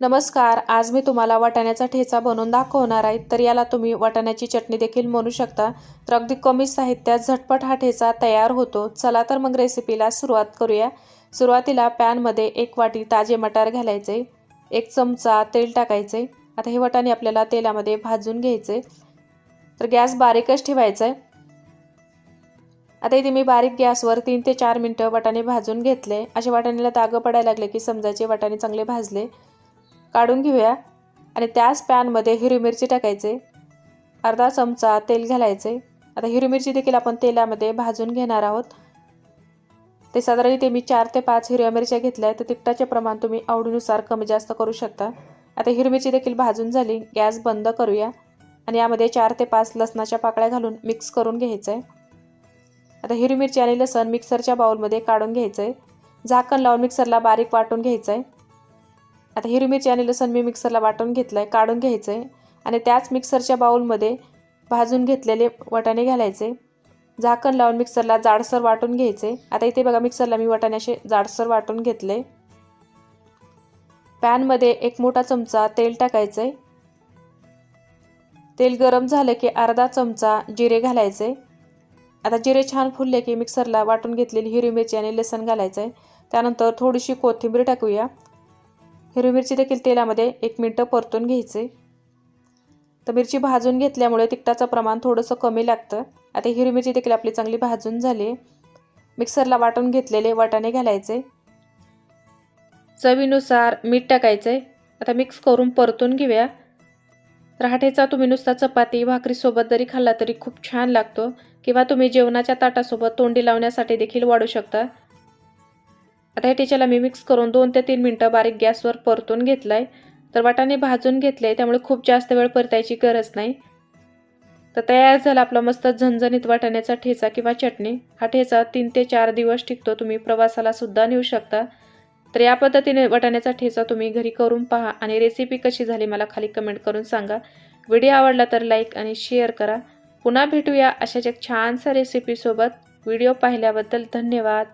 नमस्कार आज मी तुम्हाला वाटाण्याचा ठेचा बनवून दाखवणार आहे. तर याला तुम्ही वाटाण्याची चटणी देखील म्हणू शकता. तर अगदी कमी साहित्यात झटपट हा ठेचा तयार होतो. चला तर मग रेसिपीला सुरुवात करूया. सुरुवातीला पॅनमध्ये एक वाटी ताजे मटार घालायचे. एक चमचा तेल टाकायचे. आता हे वाटाणे आपल्याला तेलामध्ये भाजून घ्यायचे. तर गॅस बारीकच ठेवायचा आहे. आता इथे मी बारीक गॅसवर तीन ते चार मिनटं वाटाणे भाजून घेतले. असे वाटाण्याला दागं पडायला लागले की समजायचे वाटाणे चांगले भाजले. काढून घेऊया आणि त्याच पॅनमध्ये हिरवी मिरची टाकायचे. अर्धा चमचा तेल घालायचे. आता हिरवी मिरची देखील आपण तेलामध्ये भाजून घेणार आहोत. ते साधारण इथे मी चार ते पाच हिरव्या मिरच्या घेतल्या आहेत. तर तिखटाचे प्रमाण तुम्ही आवडीनुसार कमी जास्त करू शकता. आता हिरवी मिरची देखील भाजून झाली. गॅस बंद करूया. आणि यामध्ये चार ते पाच लसणाच्या पाकळ्या घालून मिक्स करून घ्यायचं. आहे आता हिरवी मिरची आणि लसण मिक्सरच्या बाऊलमध्ये काढून घ्यायचं. आहे झाकण लावून मिक्सरला बारीक वाटून घ्यायचं. आहे आता हिरवी मिरची आणि लसूण मी मिक्सरला वाटून घेतलं आहे काढून घ्यायचं आहे आणि त्याच मिक्सरच्या बाउलमध्ये भाजून घेतलेले वाटाणे घालायचे. झाकण लावून मिक्सरला जाडसर वाटून घ्यायचे. आता इथे बघा मिक्सरला मी वाटाणे असे जाडसर वाटून घेतले. पॅनमध्ये एक मोठा चमचा तेल टाकायचं आहे तेल गरम झालं की अर्धा चमचा जिरे घालायचे. आता जिरे छान फुलले की मिक्सरला वाटून घेतलेली हिरवी मिरची आणि लसण घालायचं आहे त्यानंतर थोडीशी कोथिंबीर टाकूया. हिरवी मिरची देखील तेलामध्ये एक मिनटं परतून घ्यायचे. तर मिरची भाजून घेतल्यामुळे तिखटाचं प्रमाण थोडंसं कमी लागतं. आता हिरवी मिरची देखील आपली चांगली भाजून झाली. मिक्सरला वाटून घेतलेले वाटाणे घालायचे. चवीनुसार मीठ टाकायचे. आता मिक्स करून परतून घेऊया. रहाटेचा तुम्ही नुसता चपाती भाकरीसोबत जरी खाल्ला तरी खूप छान लागतो. किंवा तुम्ही जेवणाच्या ताटासोबत तोंडी लावण्यासाठी देखील वाढू शकता. आता हे टिच्याला मी मिक्स करून दोन ते तीन मिनटं बारीक गॅसवर परतून घेतलं आहे तर वाटाणे भाजून घेतले त्यामुळे खूप जास्त वेळ परतायची गरज नाही. तर तयार झाला आपला मस्त झणझणीत वाटाण्याचा ठेचा किंवा चटणी. हा ठेचा तीन ते चार दिवस टिकतो तुम्ही प्रवासाला सुद्धा नेऊ शकता. तर या पद्धतीने वाटाण्याचा ठेचा तुम्ही घरी करून पहा आणि रेसिपी कशी झाली मला खाली कमेंट करून सांगा. व्हिडिओ आवडला तर लाईक आणि शेअर करा. पुन्हा भेटूया अशाच एक छानसा रेसिपीसोबत व्हिडिओ पाहिल्याबद्दल धन्यवाद.